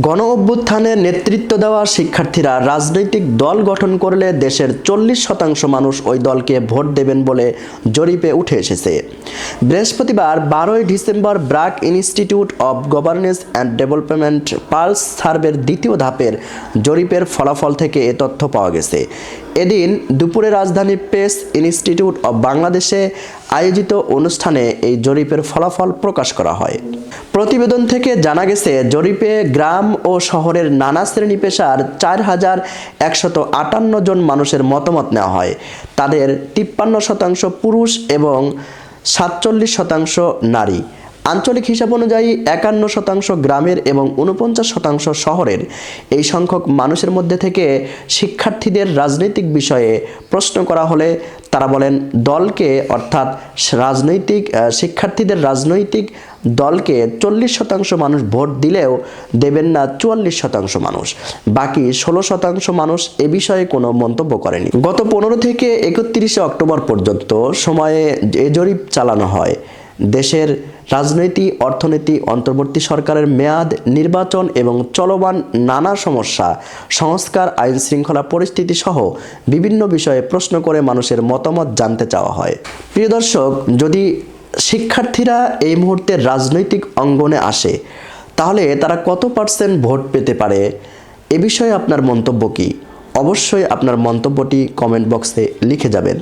গণ অভ্যুত্থানের নেতৃত্ব দেওয়া শিক্ষার্থীরা রাজনৈতিক দল গঠন করলে দেশের চল্লিশ শতাংশ মানুষ ওই দলকে ভোট দেবেন বলে জরিপে উঠে এসেছে। বৃহস্পতিবার বারোই December BRAC institute of governance and development pulse সার্ভের দ্বিতীয় ধাপের জরিপের ফলাফল থেকে এ তথ্য পাওয়া গেছে। এদিন দুপুরে রাজধানী প্রেস ইনস্টিটিউট অব বাংলাদেশে আয়োজিত অনুষ্ঠানে এই জরিপের ফলাফল প্রকাশ করা হয়। প্রতিবেদন থেকে জানা গেছে, জরিপে গ্রাম ও শহরের নানা শ্রেণি পেশার চার হাজার একশত আটান্ন জন মানুষের মতামত নেওয়া হয়। তাদের তিপ্পান্ন শতাংশ পুরুষ এবং সাতচল্লিশ শতাংশ নারী। আঞ্চলিক হিসাব অনুযায়ী একান্ন শতাংশ গ্রামের এবং উনপঞ্চাশ শতাংশ শহরের। এই সংখ্যক মানুষের মধ্যে থেকে শিক্ষার্থীদের রাজনৈতিক বিষয়ে প্রশ্ন করা হলে তারা বলেন, দলকে, অর্থাৎ রাজনৈতিক শিক্ষার্থীদের রাজনৈতিক দলকে চল্লিশ শতাংশ মানুষ ভোট দিলেও দেবেন না চুয়াল্লিশ শতাংশ মানুষ। বাকি ষোলো শতাংশ মানুষ এ বিষয়ে কোনো মন্তব্য করেনি। গত পনেরো থেকে একত্রিশে অক্টোবর পর্যন্ত সময়ে এ জরিপ চালানো হয়। দেশের রাজনৈতিক অর্থনীতি অন্তর্বর্তী সরকারের মেয়াদ, নির্বাচন এবং চলমান নানা সমস্যা, সংস্কার আইন শৃঙ্খলা পরিস্থিতি সহ বিভিন্ন বিষয়ে প্রশ্ন করে মানুষের মতামত জানতে চাওয়া হয়। প্রিয় দর্শক, যদি শিক্ষার্থীরা এই মুহূর্তে রাজনৈতিক অঙ্গনে আসে, তাহলে তারা কত পার্সেন্ট ভোট পেতে পারে? এ বিষয়ে আপনার মন্তব্য কি? অবশ্যই আপনার মন্তব্যটি কমেন্ট বক্সে লিখে যাবেন।